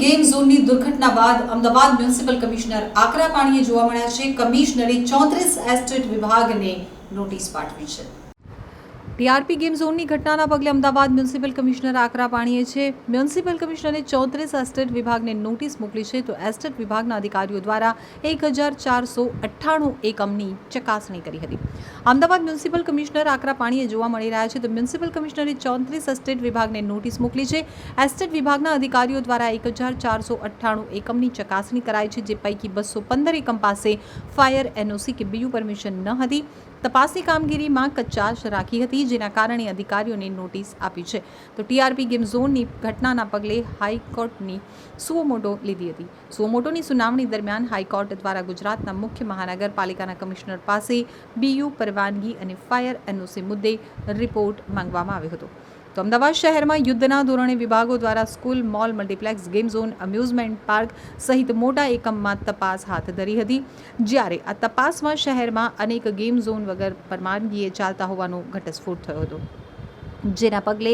Game ઝોનની દુર્ઘટના બાદ અમદાવાદ મ્યુનિસિપલ કમિશનર આકરા પાણીએ જોવા મળ્યા છે. કમિશનરે ચોત્રીસ એસ્ટેટ વિભાગને નોટિસ પાઠવી છે. ટીઆરપી ગેમ ઝોનની ઘટનાના પગલે અમદાવાદ મ્યુનિસિપલ કમિશનર આકરા પાણીએ છે. મ્યુનિસિપલ કમિશનરે ચોત્રીસ એસ્ટેટ વિભાગને નોટિસ મોકલી છે તો એસ્ટેટ વિભાગના અધિકારીઓ દ્વારા એક હજાર ચારસો અઠ્ઠાણું એકમની ચકાસણી કરી હતી. અમદાવાદ મ્યુનિસિપલ કમિશનર આકરા પાણીએ જોવા મળી રહ્યા છે તો મ્યુનિસિપલ કમિશનરે ચોત્રીસ એસ્ટેટ વિભાગને નોટિસ મોકલી છે. એસ્ટેટ વિભાગના અધિકારીઓ દ્વારા એક હજાર ચારસો અઠ્ઠાણું એકમની ચકાસણી કરાઈ છે, જે પૈકી બસો પંદર એકમ પાસે ફાયર એનઓસી કે બીયુ પરમિશન ન હતી. તપાસની કામગીરીમાં કચાશ રાખી હતી, જેના કારણે અધિકારીઓને નોટિસ આપી છે. તો ટીઆરપી ગેમ ઝોનની ઘટનાના પગલે હાઈકોર્ટની સુઓમોટો લીધી હતી. સુઓમોટોની સુનાવણી દરમિયાન હાઈકોર્ટ દ્વારા ગુજરાતના મુખ્ય મહાનગરપાલિકાના કમિશનર પાસે બીયુ પરવાનગી અને ફાયર એનઓસી મુદ્દે રિપોર્ટ માંગવામાં આવ્યો હતો. તો અમદાવાદ શહેરમાં યુદ્ધના ધોરણે વિભાગો દ્વારા school, mall, multiplex, game zone, amusement park સહિત મોટા એકમમાં તપાસ હાથ ધરી હતી. જ્યારે આ તપાસમાં શહેરમાં અનેક ગેમ ઝોન વગર પરવાનગીએ ચાલતા હોવાનો ઘટસ્ફોટ થયો હતો. જેના પગલે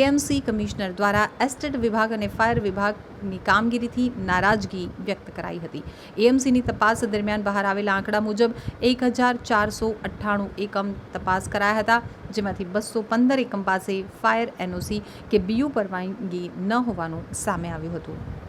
એએમસી કમિશનર દ્વારા એસ્ટેટ વિભાગ અને ફાયર વિભાગની કામગીરીથી નારાજગી વ્યક્ત કરાઈ હતી. એએમસીની તપાસ દરમિયાન બહાર આવેલા આંકડા મુજબ એક હજાર ચારસો અઠ્ઠાણું એકમ તપાસ કરાયા હતા, જેમાંથી બસો પંદર એકમ પાસે ફાયર એનઓસી કે બીયુ પરવાનગી ન હોવાનું સામે આવ્યું હતું.